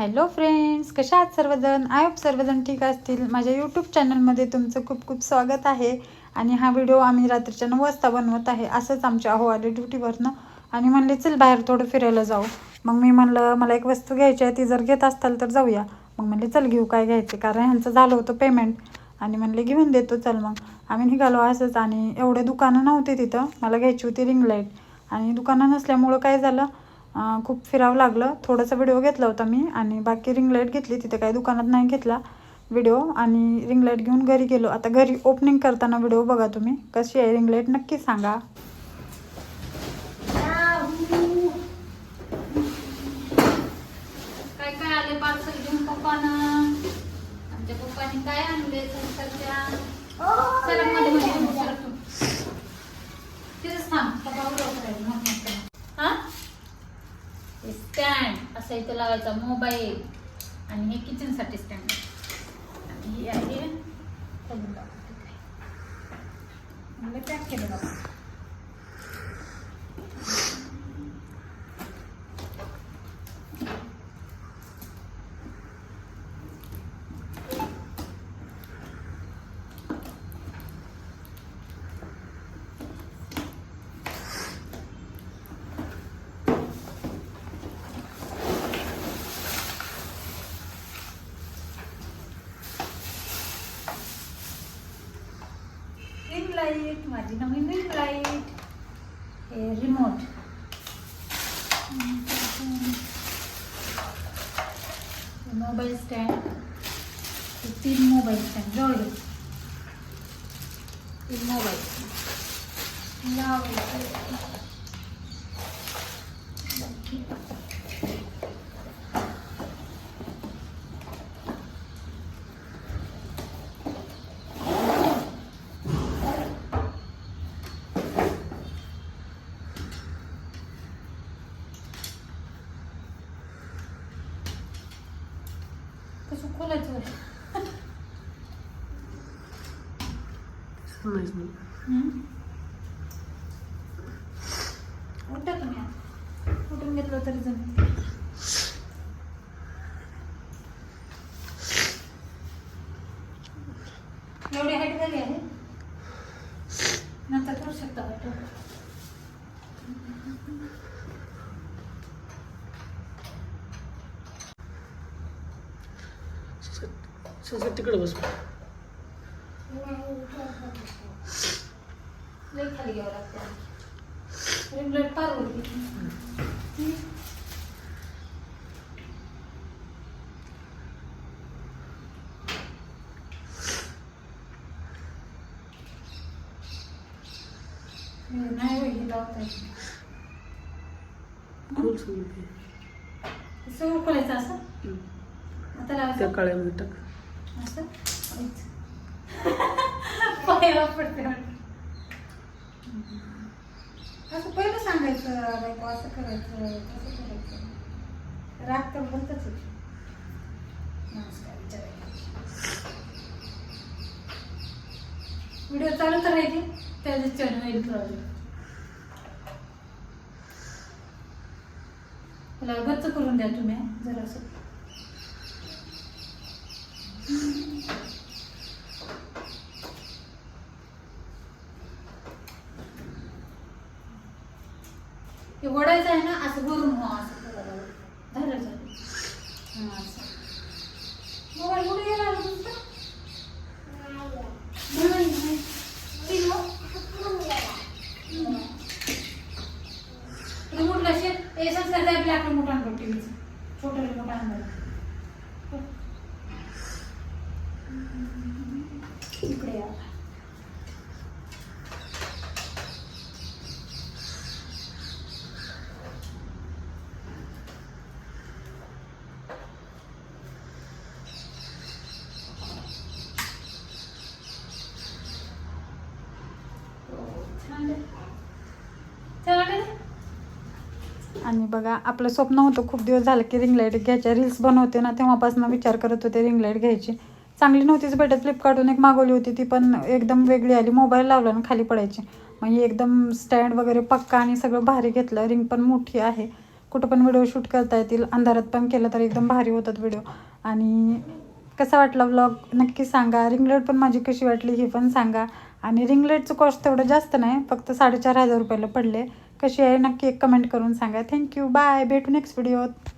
Hello friends कशा आहात सर्वजण? आय होप सर्वजण ठीक असतील. माझ्या यूट्यूब चॅनलमध्ये तुमचं खूप खूप स्वागत आहे आणि हा व्हिडिओ आम्ही रात्रीच्या नऊ वाजता बनवत आहे असंच आमच्या अहो आले ड्युटीवरनं. आणि म्हणले चल बाहेर थोडं फिरायला जाऊ. मग मी म्हणलं मला एक वस्तू घ्यायची आहे ती जर घेत असताल तर जाऊया. मग म्हणले चल घेऊ काय घ्यायचे? कारण ह्यांचं झालं होतं पेमेंट आणि म्हणले घेऊन देतो चल मग. आम्ही निघालो असंच आणि एवढे दुकानं नव्हते तिथं. मला घ्यायची होती रिंग लाइट आणि दुकानं नसल्यामुळं काय झालं? खूप फिरावं लागलं. थोडासा व्हिडिओ घेतला होता मी आणि बाकी रिंग लाइट घेतली. तिथे काही दुकानात नाही घेतला व्हिडिओ आणि रिंग लाइट घेऊन घरी गेलो. आता घरी ओपनिंग करताना व्हिडिओ बघा तुम्ही. कशी आहे? रिंग लाइट नक्की सांगा. काय काय आले? पार्सल घेऊन पप्पानं? आमच्या पप्पाने काय आणले सरकारच्या थांब पप्पा उडव करायचं मग मग काय. हा स्टँड असा इथं लावायचा मोबाईल आणि हे किचनसाठी स्टँड आणि हे आहे पॅक केलं लाइट माझी नवीन रिंग लाइट हे रिमोट मोबाईल स्टँड हे तीन मोबाईल स्टँड जवळ घे. तीन मोबाईल लावायचं. कसं खोलायचं हम्म? उठा तुम्ही. उठून घेतलं तरी जमेल एवढी हाईट झाली आहे? नंतर करू शकता वाटतं तिकडे बस लई खाली घ्यावं लागतं रिंगलेट पार होती नाही होईल हे लावता येत नाही. खोल आता लावायचं काळ्यामध्ये टाक असं? पायाला पडते असं पहिलं सांगायचं बायको असं करायचं कसं करायचं. राग तर बोलतच आहे. नमस्कार विचारायला व्हिडिओ चालू तर राहील त्याचं चॅनल येईल प्रॉब्लेम. त्याला गच्च करून द्या तुम्ही जरा असं ते वडायचं आहे ना असं भरून हो असं करायला धरायचं मोबाईल कुठे गेला तुमचा? नाही, नाही. तीन संस्कार साहेब आपल्या छोटं रिमोट इकडे या. आणि बघा आपलं स्वप्न होतं खूप दिवस झालं की रिंग लाइट घ्यायच्या रील्स बनवते ना तेव्हापासून विचार करत होते रिंग लाइट घ्यायची. चांगली नव्हतीच भेटत फ्लिपकार्टून एक मागवली होती ती पण एकदम वेगळी आली. मोबाईल लावला ना खाली पडायची. मग एकदम स्टँड वगैरे पक्का आणि सगळं भारी घेतलं. रिंग पण मोठी आहे. कुठं पण व्हिडिओ शूट करता येतील. अंधारात पण केलं तर एकदम भारी होतात व्हिडिओ आणि कसा वाटला व्लॉग नक्की सांगा. रिंगलेट पण माझी कशी वाटली हे पण सांगा. आणि रिंगलेटचं कॉस्ट तेवढं जास्त नाही फक्त साडेचार हजार रुपयाला पडले. कशी आहे? नक्की एक कमेंट करून सांगा. थँक्यू बाय भेटू नेक्स्ट व्हिडिओत